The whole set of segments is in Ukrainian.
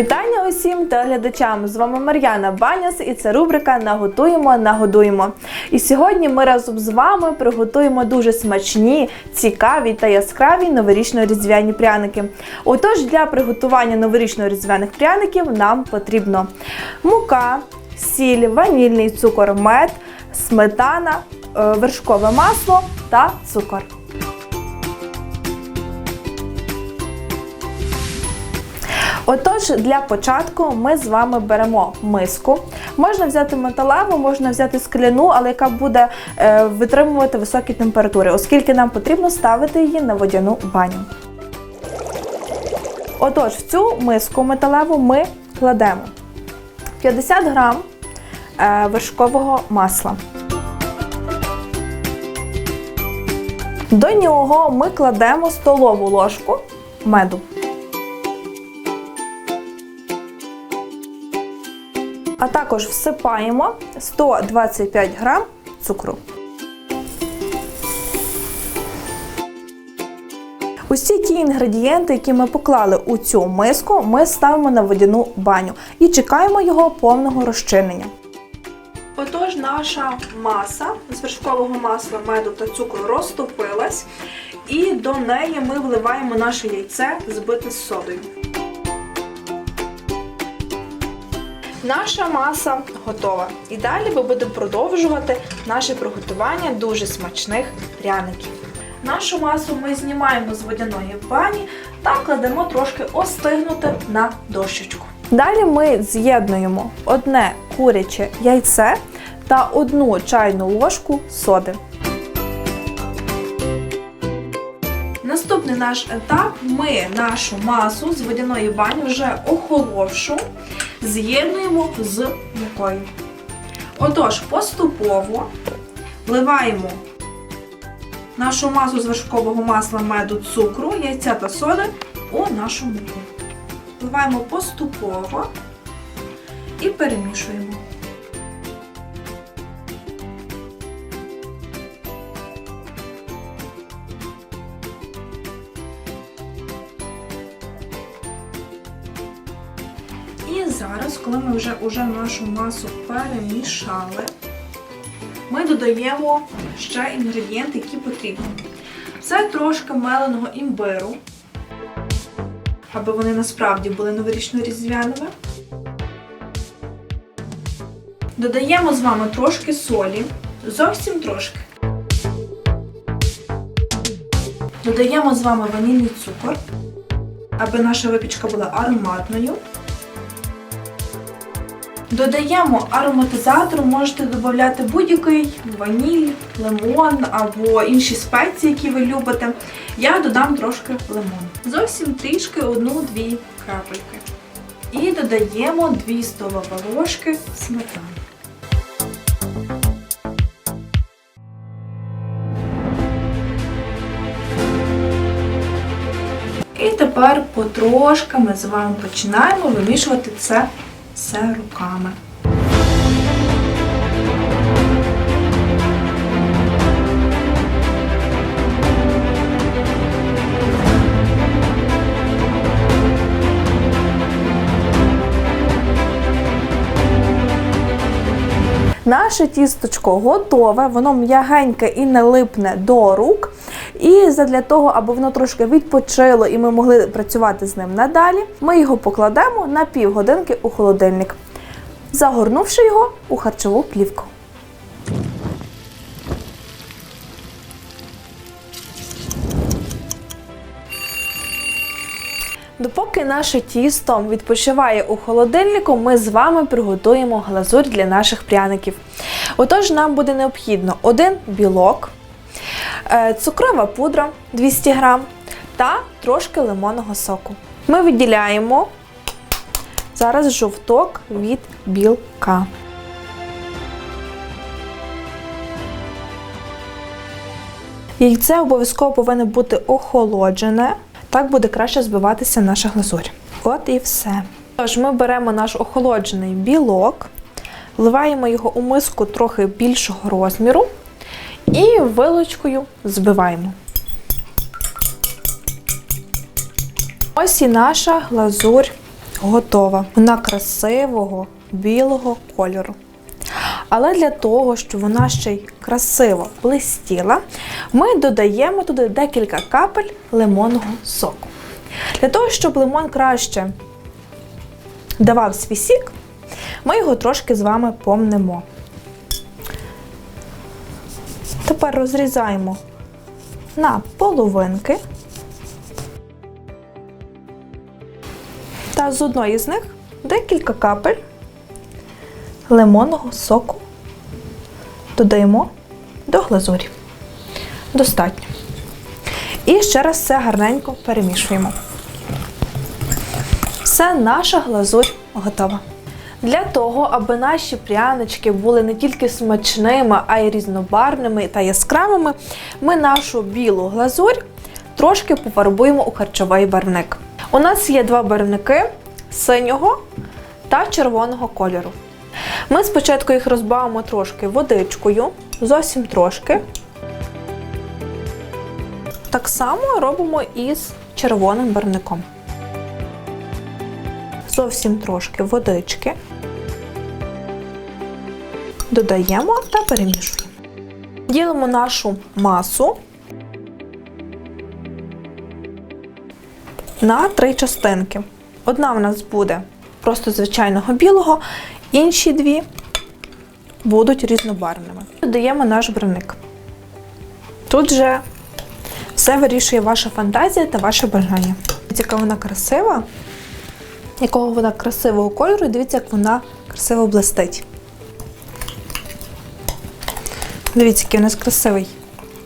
Вітання усім телеглядачам! З вами Мар'яна Баняс і це рубрика Наготуємо, нагодуємо. І сьогодні ми разом з вами приготуємо дуже смачні, цікаві та яскраві новорічно-різдвяні пряники. Отож, для приготування новорічно-різдвяних пряників нам потрібно мука, сіль, ванільний цукор, мед, сметана, е, вершкове масло та цукор. Отож, для початку ми з вами беремо миску. Можна взяти металеву, можна взяти скляну, але яка буде е, витримувати високі температури, оскільки нам потрібно ставити її на водяну баню. Отож, в цю миску металеву ми кладемо 50 грам е, вершкового масла. До нього ми кладемо столову ложку меду. А також всипаємо 125 грам цукру. Усі ті інгредієнти, які ми поклали у цю миску, ми ставимо на водяну баню і чекаємо його повного розчинення. Отож, наша маса з вершкового масла, меду та цукру розтопилась, і до неї ми вливаємо наше яйце збите з содою. Наша маса готова. І далі ми будемо продовжувати наше приготування дуже смачних пряників. Нашу масу ми знімаємо з водяної бані та кладемо трошки остигнути на дощечку. Далі ми з'єднуємо одне куряче яйце та одну чайну ложку соди. Наступний наш етап ми нашу масу з водяної бані вже охоловшу з'єднуємо з мукою. Отож, поступово вливаємо нашу масу з вершкового масла, меду, цукру, яйця та соди у нашу муку. Вливаємо поступово і перемішуємо. І зараз, коли ми вже, вже нашу масу перемішали, ми додаємо ще інгредієнти, які потрібні. Це трошки меленого імбиру, аби вони насправді були новорічно-різдвяними. Додаємо з вами трошки солі, зовсім трошки. Додаємо з вами ванільний цукор, аби наша випічка була ароматною. Додаємо ароматизатор, можете додати будь-який ваніль, лимон або інші спеції, які ви любите. Я додам трошки лимону. Зовсім трішки одну-дві крапельки. І додаємо 2 столові ложки сметани. І тепер потрошки ми з вами починаємо вимішувати це все руками. Наше тісточко готове, воно м'ягеньке і не липне до рук. І задля того, аби воно трошки відпочило і ми могли працювати з ним надалі, ми його покладемо на півгодинки у холодильник, загорнувши його у харчову плівку. Допоки наше тісто відпочиває у холодильнику, ми з вами приготуємо глазурь для наших пряників. Отож, нам буде необхідно один білок, е, цукрова пудра 200 г та трошки лимонного соку. Ми виділяємо зараз жовток від білка. Яйце обов'язково повинно бути охолоджене. Так буде краще збиватися наша глазурь. От і все. Тож ми беремо наш охолоджений білок, вливаємо його у миску трохи більшого розміру і вилочкою збиваємо. Ось і наша глазурь готова. Вона красивого білого кольору. Але для того, щоб вона ще й красиво блистіла, ми додаємо туди декілька капель лимонного соку. Для того, щоб лимон краще давав свій сік, ми його трошки з вами помнемо. Тепер розрізаємо на половинки. Та з одної з них декілька капель лимонного соку додаємо до глазурі. Достатньо. І ще раз все гарненько перемішуємо. Все, наша глазурь готова. Для того, аби наші прянички були не тільки смачними, а й різнобарвними та яскравими, ми нашу білу глазурь трошки пофарбуємо у харчовий барвник. У нас є два барвники синього та червоного кольору. Ми спочатку їх розбавимо трошки водичкою, зовсім трошки. Так само робимо і з червоним барвником. Зовсім трошки водички. Додаємо та перемішуємо. Ділимо нашу масу на три частинки. Одна в нас буде просто звичайного білого, інші дві будуть різнобарвними. Додаємо наш барвник. Тут же все вирішує ваша фантазія та ваше бажання. Дивіться, яка вона красива, якого вона красивого кольору, і дивіться, як вона красиво блистить. Дивіться, який у нас красивий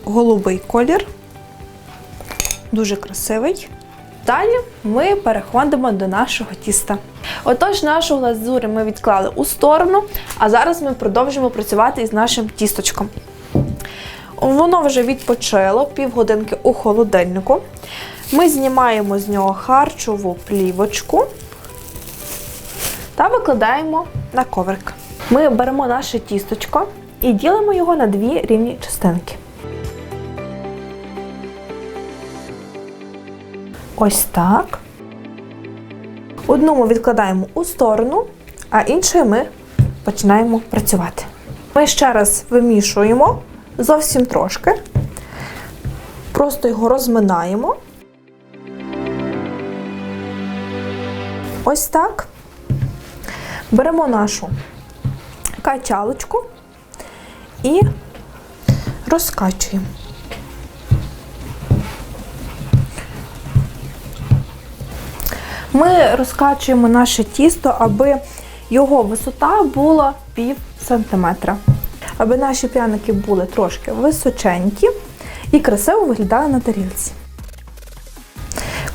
голубий колір. Дуже красивий. Далі ми переходимо до нашого тіста. Отож, нашу глазурь ми відклали у сторону, а зараз ми продовжимо працювати із нашим тісточком. Воно вже відпочило півгодинки у холодильнику. Ми знімаємо з нього харчову плівочку та викладаємо на коврик. Ми беремо наше тісточко і ділимо його на дві рівні частинки. Ось так. Одну ми відкладаємо у сторону, а іншою ми починаємо працювати. Ми ще раз вимішуємо зовсім трошки. Просто його розминаємо. Ось так. Беремо нашу качалочку і розкачуємо. Ми розкачуємо наше тісто, аби його висота була пів сантиметра. Аби наші пряники були трошки височенькі і красиво виглядали на тарілці.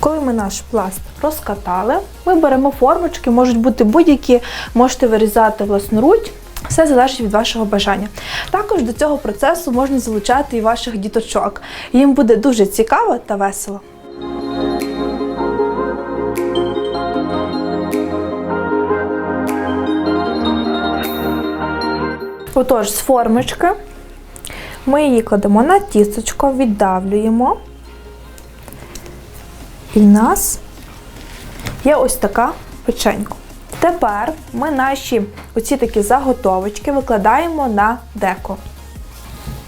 Коли ми наш пласт розкатали, ми беремо формочки, можуть бути будь-які, можете вирізати власноруч. Все залежить від вашого бажання. Також до цього процесу можна залучати і ваших діточок. Їм буде дуже цікаво та весело. Отож, з формочки ми її кладемо на тісточко, віддавлюємо. І в нас є ось така печенька. Тепер ми наші оці такі заготовочки викладаємо на деко.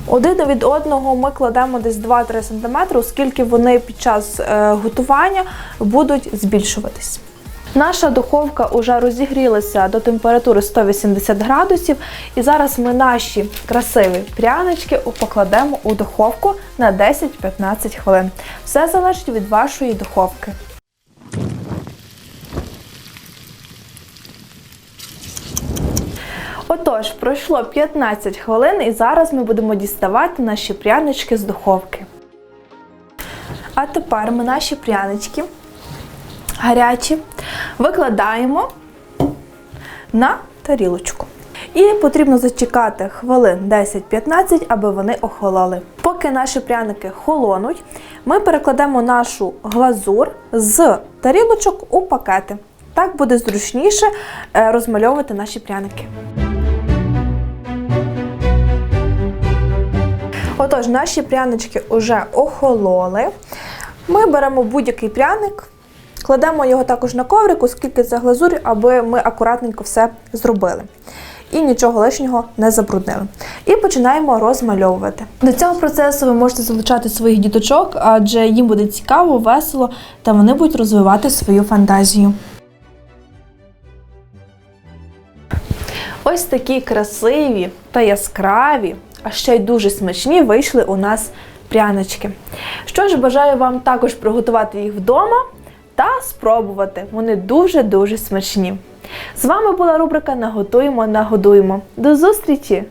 Один від одного ми кладемо десь 2-3 см, оскільки вони під час е, готування будуть збільшуватись. Наша духовка вже розігрілася до температури 180 градусів, і зараз ми наші красиві прянички покладемо у духовку на 10-15 хвилин. Все залежить від вашої духовки. Отож, пройшло 15 хвилин, і зараз ми будемо діставати наші прянички з духовки. А тепер ми наші прянички гарячі викладаємо на тарілочку. І потрібно зачекати хвилин 10-15, аби вони охололи. Поки наші пряники холонуть, ми перекладемо нашу глазур з тарілочок у пакети. Так буде зручніше е, розмальовувати наші пряники. Отож, наші прянички вже охололи. Ми беремо будь-який пряник, Кладемо його також на коврик, оскільки це глазурь, аби ми акуратненько все зробили. І нічого лишнього не забруднили. І починаємо розмальовувати. До цього процесу ви можете залучати своїх діточок, адже їм буде цікаво, весело та вони будуть розвивати свою фантазію. Ось такі красиві та яскраві, а ще й дуже смачні вийшли у нас прянички. Що ж, бажаю вам також приготувати їх вдома та спробувати. Вони дуже-дуже смачні. З вами була рубрика Наготуємо, нагодуємо. До зустрічі!